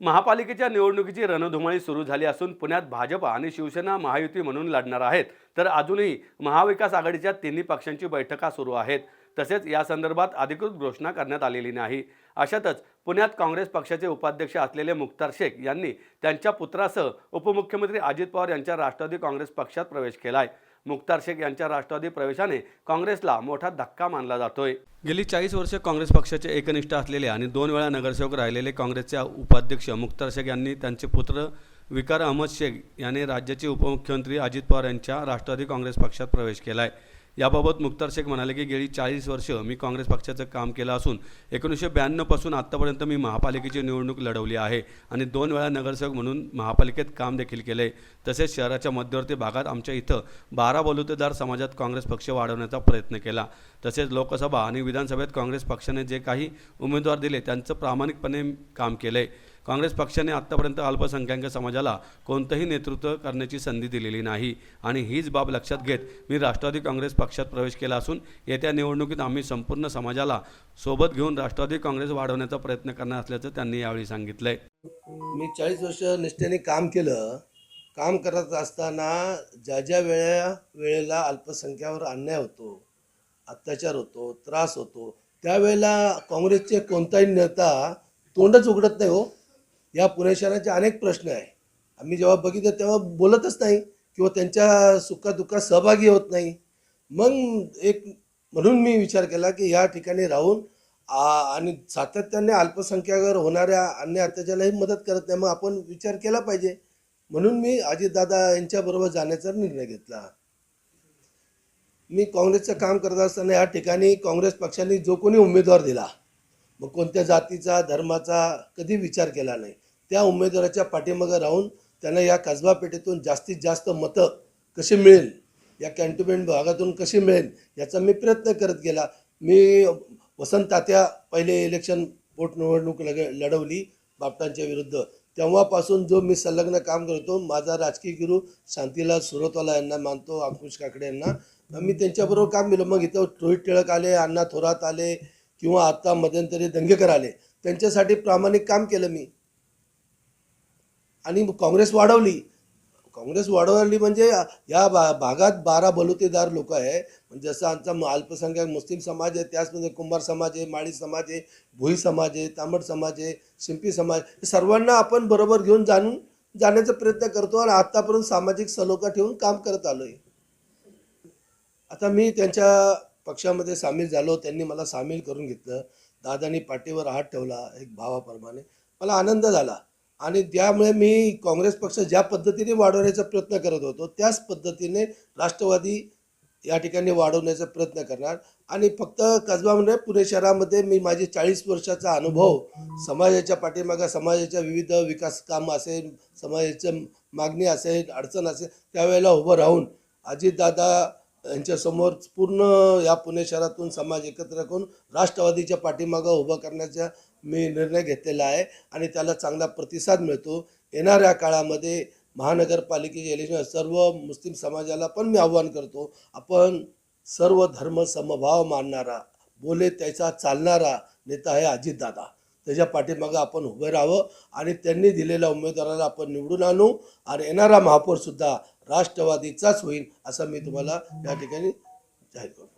महापालिकेच्या निवडणुकीची रणधुमाळी सुरू झाली असून पुण्यात भाजप आणि शिवसेना महायुती म्हणून लढणार आहेत. तर अजूनही महाविकास आघाडीच्या तिन्ही पक्षांची बैठका सुरू आहेत. तसेच या संदर्भात अधिकृत घोषणा करण्यात आलेली नाही. अशातच पुण्यात काँग्रेस पक्षाचे उपाध्यक्ष असलेले मुख्तार शेख यांनी त्यांच्या पुत्रासह उपमुख्यमंत्री अजित पवार यांच्या राष्ट्रवादी काँग्रेस पक्षात प्रवेश केला आहे मुख्तार शेख यांच्या राष्ट्रवादी प्रवेशाने काँग्रेसला मोठा धक्का मानला जातोय. गेली चाळीस वर्षे काँग्रेस पक्षाचे एकनिष्ठ असलेले आणि दोन वेळा नगरसेवक राहिलेले काँग्रेसचे उपाध्यक्ष मुख्तार शेख यांनी त्यांचे पुत्र विकार अहमद शेख यांनी राज्याचे उपमुख्यमंत्री अजित पवार यांच्या राष्ट्रवादी काँग्रेस पक्षात प्रवेश केला आहे याबाबत मुख्तार शेख म्हणाले की गेली चाळीस वर्ष मी काँग्रेस पक्षाचं काम केलं असून एकोणीसशे ब्याण्णवपासून आत्तापर्यंत मी महापालिकेची निवडणूक लढवली आहे आणि दोन वेळा नगरसेवक म्हणून महापालिकेत काम देखील केले तसेच शहराच्या मध्यवर्ती भागात आमच्या इथं बारा बलुतेदार समाजात काँग्रेस पक्ष वाढवण्याचा प्रयत्न केला. तसेच लोकसभा आणि विधानसभेत काँग्रेस पक्षाने जे काही उमेदवार दिले त्यांचं प्रामाणिकपणे काम केलं आहे काँग्रेस पक्षाने आत्तापर्यंत अल्पसंख्याक समाजाला कोणतंही नेतृत्व करण्याची संधी दिलेली नाही. आणि हीच बाब लक्षात घेत मी राष्ट्रवादी काँग्रेस पक्षात प्रवेश केला असून येत्या निवडणुकीत आम्ही संपूर्ण समाजाला सोबत घेऊन राष्ट्रवादी काँग्रेस वाढवण्याचा प्रयत्न करणार असल्याचं त्यांनी यावेळी सांगितलंय. मी चाळीस वर्ष निष्ठेने काम केलं. काम करत असताना ज्या ज्या वेळा वेळेला अल्पसंख्यावर अन्याय होतो अत्याचार होतो त्रास होतो त्यावेळेला काँग्रेसचे कोणताही नेता तोंडच उघडत नाही हो. या पुणे शहराचे अनेक प्रश्न आहे. आम्ही जेव्हा बघितलं तेव्हा बोलतच नाही किंवा त्यांच्या सुखादुःखात सहभागी होत नाही. मग एक म्हणून मी विचार केला की या ठिकाणी राहून आणि सातत्याने अल्पसंख्याकावर होणाऱ्या अन्य अत्याचारालाही मदत करत नाही मग आपण विचार केला पाहिजे. म्हणून मी अजितदादा यांच्याबरोबर जाण्याचा निर्णय घेतला. मी काँग्रेसचं काम करत असताना या ठिकाणी काँग्रेस पक्षाने जो कोणी उमेदवार दिला मग कोणत्या जातीचा धर्माचा कधी विचार केला नाही. त्या उमेदवाराच्या पाठीमागं राहून त्यांना या कसबा पेठेतून जास्तीत जास्त मतं कशी मिळेल या कॅन्टोन्मेंट भागातून कशी मिळेल याचा मी प्रयत्न करत गेला. मी वसंत तात्या पहिले इलेक्शन पोटनिवडणूक लग लढवली बापटांच्या विरुद्ध. तेव्हापासून जो मी संलग्न काम करतो माझा राजकीय गुरु शांतीलाल सुरतवाला यांना मानतो अंकुश काकडे यांना. मी त्यांच्याबरोबर काम केलं. मग इथं रोहित टिळक आले अण्णा थोरात आले किंवा आता मध्यंतरी दंगेकर आले त्यांच्यासाठी प्रामाणिक काम केलं मी. आणि काँग्रेस वाढवली. काँग्रेस वाढवली म्हणजे या भा भागात बारा बलुतेदार लोक आहे. म्हणजे जसं आमचा अल्पसंख्याक मुस्लिम समाज आहे त्याचमध्ये म्हणजे कुंभार समाज आहे माळी समाज आहे भोई समाज आहे तांबड समाज आहे शिंपी समाज. हे सर्वांना आपण बरोबर घेऊन जाणून जाण्याचा प्रयत्न करतो आणि आत्तापर्यंत सामाजिक सलोखा ठेवून काम करत आलो आहे आता मी त्यांच्या पक्षामध्ये सामील झालो त्यांनी मला सामील करून घेतलं. दादानी पाठीवर हात ठेवला एक भावाप्रमाणे. मला आनंद झाला. आणि त्यामुळे मी काँग्रेस पक्ष ज्या पद्धतीने वाढवण्याचा प्रयत्न करत होतो त्याच पद्धतीने राष्ट्रवादी या ठिकाणी वाढवण्याचा प्रयत्न करणार. आणि फक्त कसबा म्हणजे पुणे शहरामध्ये मी माझे चाळीस वर्षाचा अनुभव समाजाच्या पाठीमागा समाजाच्या विविध विकास काम असेल समाजाच्या मागणी असेल अडचण असेल त्यावेळेला उभं राहून अजितदादा यांच्यासमोर पूर्ण या पुणे शहरातून समाज एकत्र करून राष्ट्रवादीच्या पाठीमागं उभं करण्याचा मी निर्णय घेतलेला आहे आणि त्याला चांगला प्रतिसाद मिळतो. येणाऱ्या काळामध्ये महानगरपालिकेचे इलेक्शन सर्व मुस्लिम समाजाला पण मी आव्हान करतो. आपण सर्व धर्म समभाव मानणारा बोले त्याचा चालणारा नेता आहे अजितदादा. त्याच्या पाठीमागं आपण उभं राहावं आणि त्यांनी दिलेल्या उमेदवाराला आपण निवडून आणू आणि येणारा महापौरसुद्धा राष्ट्रवादीचाच होईल असं मी तुम्हाला या ठिकाणी जाहीर करतो.